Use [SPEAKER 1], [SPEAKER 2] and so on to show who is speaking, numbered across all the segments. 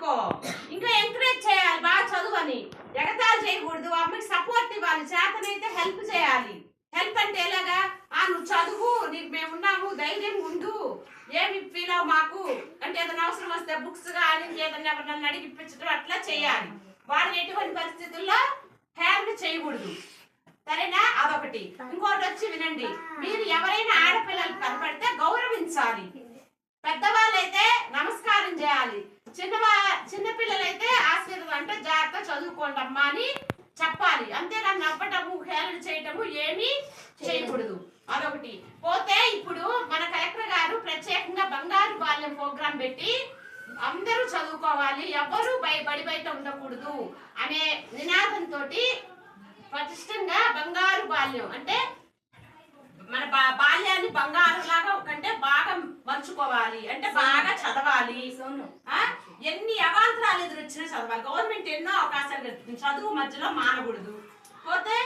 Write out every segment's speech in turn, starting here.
[SPEAKER 1] అనుకో ఇంకా ఎంకరేజ్ చేయాలి బాగా చదువని. ఎగతాలు చేయకూడదు అమ్మకి సపోర్ట్ ఇవ్వాలి చేతనైతే హెల్ప్ చేయాలి. హెల్ప్ అంటే ఎలాగా? ఆ నువ్వు చదువు నీకు మేము ఉన్నాము ధైర్యం ఉండు. ఏమి ఫీల్ అవ్వ మాకు? అంటే ఏదైనా అవసరం వస్తే బుక్స్ కానీ ఏదైనా ఎవరినన్నా అడిగి ఇప్పించడం అట్లా చేయాలి. వాడిని ఎటువంటి పరిస్థితుల్లో హ్యాండ్ చేయకూడదు. సరేనా? అదొకటి. ఇంకోటి వచ్చి వినండి. మీరు ఎవరైనా ఆడపిల్లలు కనపడితే గౌరవించాలి. పెద్దవాళ్ళైతే నమస్కారం చేయాలి. చిన్నవాళ్ళు చిన్న పిల్లలైతే ఆశీర్వాదం అంటే జాగ్రత్త చదువుకోండి అమ్మా అని చెప్పాలి. అంతేగాని నవ్వటము హేళన చేయటము ఏమీ చేయకూడదు. అదొకటి. పోతే ఇప్పుడు మన కలెక్టర్ గారు ప్రత్యేకంగా బంగారు బాల్యం ప్రోగ్రాం పెట్టి అందరూ చదువుకోవాలి ఎవరు బడి బయట ఉండకూడదు అనే నినాదంతో పటిష్టంగా బంగారు బాల్యం అంటే మన బా- బాల్యాన్ని బంగారం లాగా కంటే బాగా మలుచుకోవాలి. అంటే బాగా చదవాలి? ఎన్ని అవాంతరాలు ఎదురొచ్చినా చదవాలి. గవర్నమెంట్ ఎన్నో అవకాశాలు కల్పిస్తుంది. చదువు మధ్యలో మానకూడదు పోతే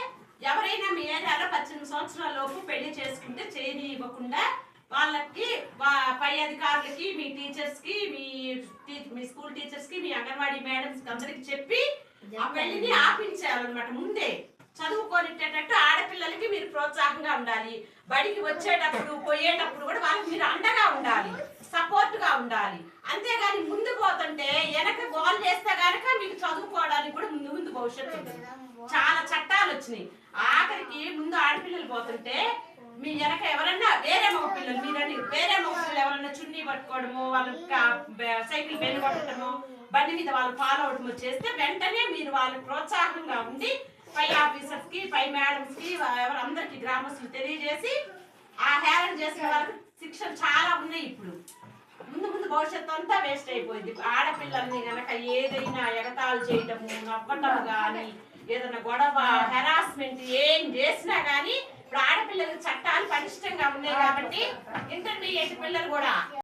[SPEAKER 1] ఎవరైనా మీ ఏరియాలో పద్దెనిమిది సంవత్సరాల లోపు పెళ్ళి చేసుకుంటే చేయని ఇవ్వకుండా వాళ్ళకి పై అధికారులకి మీ టీచర్స్కి మీ మీ స్కూల్ టీచర్స్కి మీ అంగన్వాడీ మేడమ్స్ అందరికి చెప్పి ఆ పెళ్ళిని ఆపించాలన్నమాట ముందే. చదువుకొనిటట్టు ఆడపిల్లలకి మీరు ప్రోత్సాహంగా ఉండాలి. బడికి వచ్చేటప్పుడు పోయేటప్పుడు కూడా వాళ్ళకి మీరు అండగా ఉండాలి. ఉండాలి. అంతేగాని ముందు పోతుంటే వెనక గోల్ చేస్తే గనక మీకు చదువుకోవడానికి కూడా ముందు ముందు భవిష్యత్తు చాలా చట్టాలు వచ్చినాయి. ఆఖరికి ముందు ఆడపిల్లలు పోతుంటే మీ వెనక ఎవరన్నా వేరే మగ పిల్లలు మీరని వేరే మగ పిల్లలు ఎవరన్నా చున్నీ పట్టుకోవడము వాళ్ళ సైకిల్ బెల్ పట్టడము బండి మీద వాళ్ళు ఫాలో అవడము చేస్తే వెంటనే మీరు వాళ్ళకి ప్రోత్సాహంగా ఉండి పై ఆఫీసర్స్కి పై మేడమ్స్కి ఎవరందరికి గ్రామస్తులు తెలియజేసి ఆ హేళన చేసిన వాళ్ళకి శిక్షలు చాలా ఉన్నాయి ఇప్పుడు ముందు ముందు భవిష్యత్తు అంతా వేస్ట్ అయిపోయింది. ఆడపిల్లల్ని గనక ఏదైనా ఎగతాలు చేయటము నవ్వటం కానీ ఏదైనా గొడవ హెరాస్మెంట్ ఏం చేసినా కానీ ఇప్పుడు ఆడపిల్లలకు చట్టాలు పటిష్టంగా ఉన్నాయి కాబట్టి ఇంటర్మీడియట్ పిల్లలు కూడా